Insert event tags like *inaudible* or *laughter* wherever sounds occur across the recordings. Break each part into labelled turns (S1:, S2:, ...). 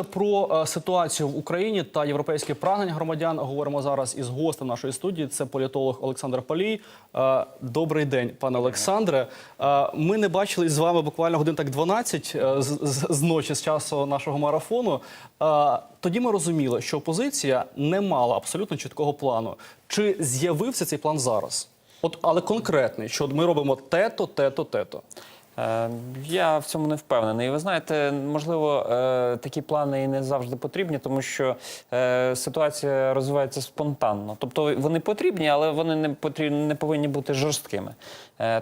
S1: Про е, ситуацію в Україні та європейське прагнення громадян говоримо зараз із гостем нашої студії. Це політолог Олександр Полій. Е, Добрий день, пане Олександре. Е, Ми не бачились з вами буквально годин так 12 е, з, з, з ночі, з часу нашого марафону. Тоді ми розуміли, що опозиція не мала абсолютно чіткого плану. Чи з'явився цей план зараз? От, але конкретний, що ми робимо те-то, те-то, те-то.
S2: Е, Я в цьому не впевнений. Ви знаєте, можливо, е, такі плани і не завжди потрібні, тому що е, ситуація розвивається спонтанно. Тобто вони потрібні, але вони не потрібні, не повинні бути жорсткими.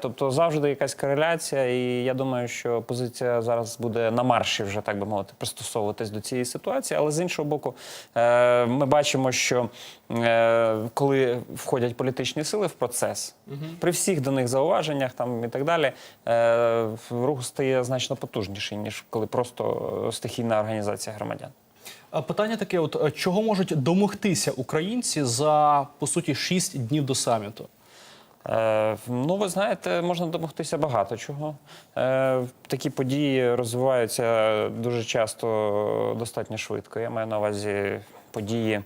S2: Тобто завжди якась кореляція, і я думаю, що позиція зараз буде на марші, вже так би мовити, пристосовуватись до цієї ситуації. Але з іншого боку, ми бачимо, що коли входять політичні сили в процес, при всіх до них зауваженнях там і так далі, рух стає значно потужніший, ніж коли просто е, стихійна організація громадян.
S1: Питання таке: от е, чого можуть домогтися українці за по суті 6 днів до саміту?
S2: Е, ну, ви знаєте, можна домогтися багато чого. Е, такі події розвиваються дуже часто достатньо швидко. Я маю на увазі події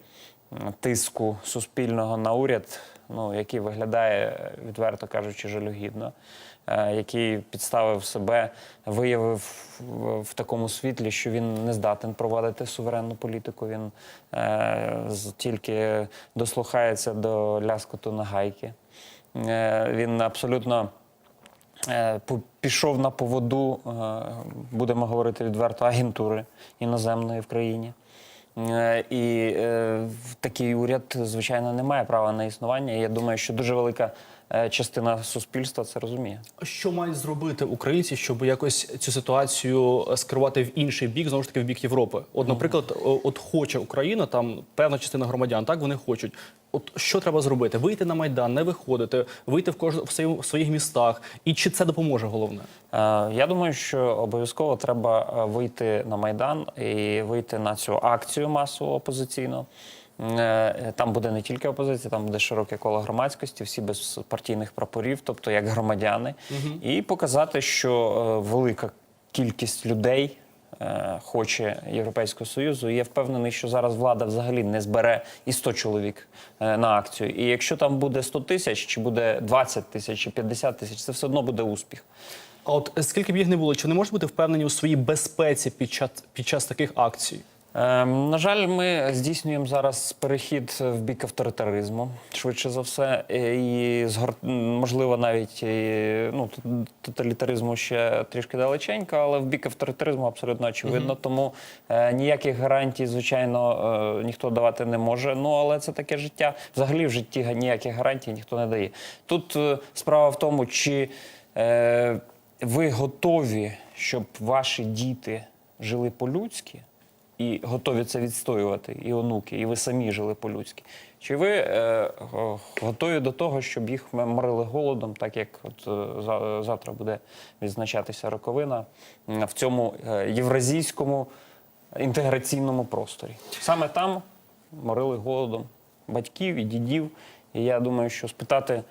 S2: тиску суспільного на уряд, ну, який виглядає, відверто кажучи, жалюгідно, е, який підставив себе, виявив в, такому світлі, що він не здатен провадити суверенну політику. Він е, тільки дослухається до ляскоту на гайки. Е, Він абсолютно пішов на поводу, будемо говорити відверто, агентури іноземної в країні. Е, І е, такий уряд, звичайно, не має права на існування. Я думаю, що дуже велика частина суспільства це розуміє.
S1: Що мають зробити українці, щоб якось цю ситуацію е, скерувати в інший бік, знову ж таки в бік Європи? От, наприклад, от хоче Україна, там певна частина громадян, так вони хочуть. От що треба зробити? Вийти на майдан, не виходити, вийти в кож... в своїх містах. І чи це допоможе головне?
S2: Е, Я думаю, що обов'язково треба е, вийти на майдан і вийти на цю акцію масову опозиційну. Е, Там буде не тільки опозиція, там буде широке коло громадськості, всі без партійних прапорів, тобто як громадяни, і показати, що е, велика кількість людей. е, Хоче Європейського Союзу, і я впевнений, що зараз влада взагалі не збере і 100 чоловік е, на акцію. І якщо там буде 100 тисяч, чи буде 20 тисяч, чи 50 тисяч, це все одно буде успіх.
S1: А от скільки б їх не було, чи не можуть бути впевнені у своїй безпеці під час під час таких акцій?
S2: Ем, на жаль, ми здійснюємо зараз перехід в бік авторитаризму, швидше за все, і можливо навіть ну, тоталітаризму ще трішки далеченько, але в бік авторитаризму абсолютно очевидно. Тому е, ніяких гарантій, звичайно, е, ніхто давати не може. Ну але це таке життя. Взагалі в житті ніяких гарантій ніхто не дає. Тут е, справа в тому, чи е, ви готові, щоб ваші діти жили по-людськи і готові це відстоювати, і онуки, і ви самі жили по-людськи. Чи ви е, готові до того, щоб їх морили голодом, так як от е, за- завтра буде відзначатися роковина в цьому е, євразійському інтеграційному просторі? Саме там морили голодом батьків і дідів. І я думаю, що спитати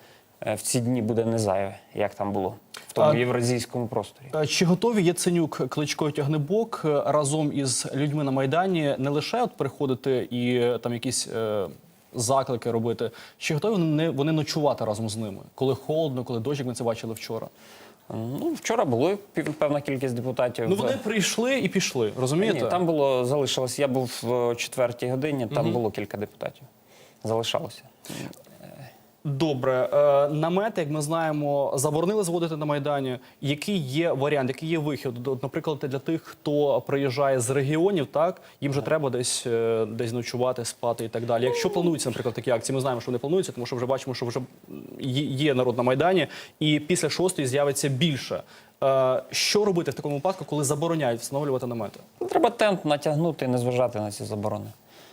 S2: е, в ці дні буде не зайве, як там було тому
S1: А-
S2: євразійському просторі.
S1: Е, Чи готові Яценюк, Кличко і Тягнебок е, разом із людьми на майдані не лише от приходити і е, там якісь е, заклики робити? Чи готові вони, вони ночувати разом з ними, коли холодно, коли дощ, як ми це бачили вчора?
S2: Ну, вчора було певна кількість депутатів.
S1: Ну вони прийшли і пішли, розумієте?
S2: Ні, там було залишилось. Я був в четвертій годині, там було кілька депутатів. Залишалося.
S1: Добре, е, намети, як ми знаємо, заборонили зводити на майдані. Який є варіант, який є вихід? Наприклад, для тих, хто приїжджає з регіонів, так їм же треба десь е, десь ночувати, спати і так далі. Якщо плануються, наприклад, такі акції, ми знаємо, що вони плануються, тому що вже бачимо, що вже є народ на майдані, і після шостої з'явиться більше. Е, Що робити в такому випадку, коли забороняють встановлювати намети?
S2: Ну, Треба тент натягнути і не зважати на ці заборони.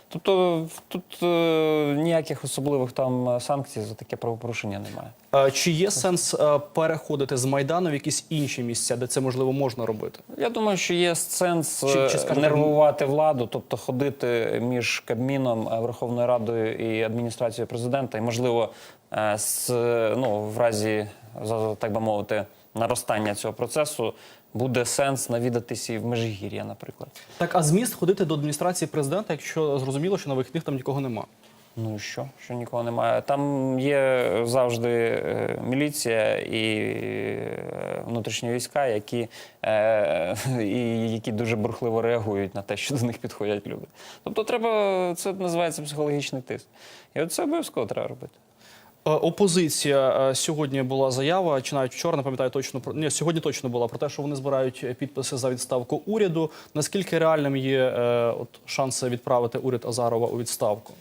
S2: Тобто тут е, ніяких особливих там е, санкцій за таке правопорушення немає.
S1: Е, Чи є сенс е, переходити з майдану в якісь інші місця, де це можливо можна робити?
S2: Я думаю, що є сенс
S1: Чи-
S2: е,
S1: чи, скажімо,
S2: нервувати владу, тобто ходити між Кабміном, е, Верховною Радою і адміністрацією президента, і можливо, е, з, ну, в разі так би мовити, наростання цього процесу буде сенс навідатися і в Межигір'я, наприклад.
S1: Так, а зміст ходити до адміністрації президента, якщо зрозуміло, що на вихідних там нікого нема.
S2: Ну і що? Що нікого немає. Там є завжди е, міліція і е, внутрішні війська, які, е, *laughs* і, які дуже бурхливо реагують на те, що до них підходять люди. Тобто, треба це називається психологічний тиск. І от це обов'язково треба робити.
S1: Е, Опозиція е, сьогодні була заява, чи навіть вчора не пам'ятаю точно про ні, сьогодні точно була про те, що вони збирають е, підписи за відставку уряду. Наскільки реальним є от шанси відправити уряд Азарова у відставку?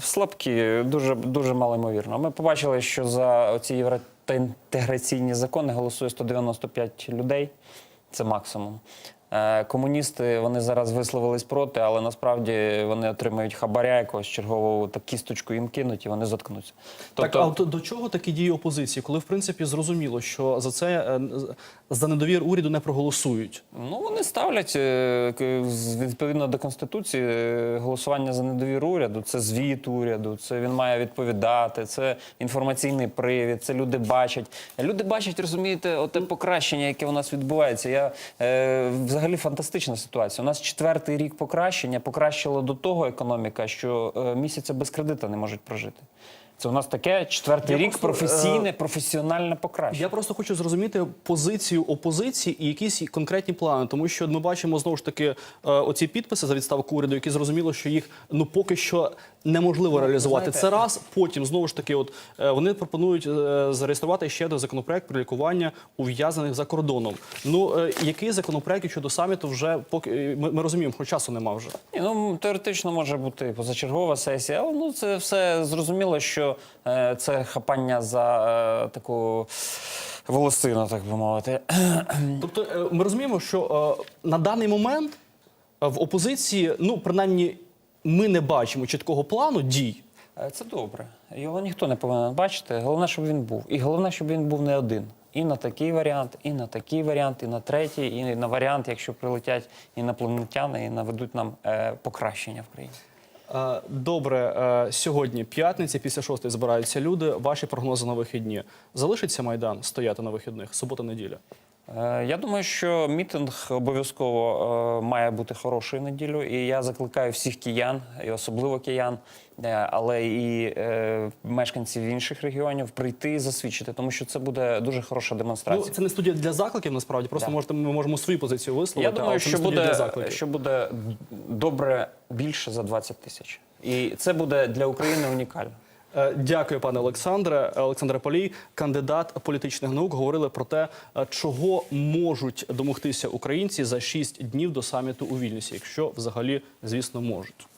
S2: Слабкі, дуже, дуже малоймовірно. Ми побачили, що за ці євроінтеграційні закони голосує 195 людей. Це максимум. Е, Комуністи вони зараз висловились проти, але насправді вони отримають хабаря якогось чергового та кісточку їм кинуть і вони заткнуться.
S1: так, а до чого такі дії опозиції, коли в принципі зрозуміло, що за це е, за недовір уряду не проголосують?
S2: Ну, вони ставлять е, відповідно до конституції голосування за недовіру уряду. Це звіт уряду, це він має відповідати, це інформаційний привід. Це люди бачать. Люди бачать, розумієте, оте покращення, яке у нас відбувається. Я е, взагалі фантастична ситуація. У нас четвертий рік покращення покращило до того економіка, що е, місяця без кредита не можуть прожити. Це у нас таке четвертий
S1: Я
S2: рік
S1: просто, е,
S2: професійне, професіональне покращення.
S1: Я просто хочу зрозуміти позицію опозиції і якісь конкретні плани, тому що ми бачимо знову ж таки е, оці підписи за відставку уряду, які зрозуміло, що їх ну поки що неможливо реалізувати.
S2: знаєте,
S1: Це раз. Потім знову ж таки, от е, вони пропонують е, зареєструвати ще один законопроект про лікування ув'язнених за кордоном. Ну е, який законопроект щодо саміту вже поки е, ми, ми розуміємо, що часу нема вже.
S2: Ні, ну теоретично може бути позачергова сесія, але ну це все зрозуміло, що е, це хапання за е, таку волосину, так би мовити. *clears throat*
S1: Тобто е, ми розуміємо, що на даний момент в опозиції, ну принаймні, ми не бачимо чіткого плану дій.
S2: Це добре. Його ніхто не повинен бачити. Головне, щоб він був. І головне, щоб він був не один. І на такий варіант, і на такий варіант, і на третій, і на варіант, якщо прилетять інопланетяни і наведуть нам е, покращення в країні.
S1: Е, Добре, е, сьогодні п'ятниця, після шостої збираються люди. Ваші прогнози на вихідні. Залишиться майдан стояти на вихідних? Субота, неділя.
S2: Е, Я думаю, що мітинг обов'язково е, має бути хорошою неділю, і я закликаю всіх киян, і особливо киян, е, але і мешканців інших регіонів прийти і засвідчити, тому що це буде дуже хороша
S1: Ну
S2: демонстрація.
S1: це не студія для закликів. Насправді просто
S2: Да.
S1: можете ми можемо свою позицію
S2: Я
S1: висловити.
S2: думаю,
S1: але
S2: що
S1: для
S2: буде,
S1: закликів.
S2: що буде добре більше за 20 тисяч, і це буде для України унікально.
S1: Е, Дякую, пане Олександре. Олександр Полій, кандидат політичних наук, говорили про те, е, чого можуть домогтися українці за шість днів до саміту у Вільнюсі, якщо взагалі, звісно, можуть.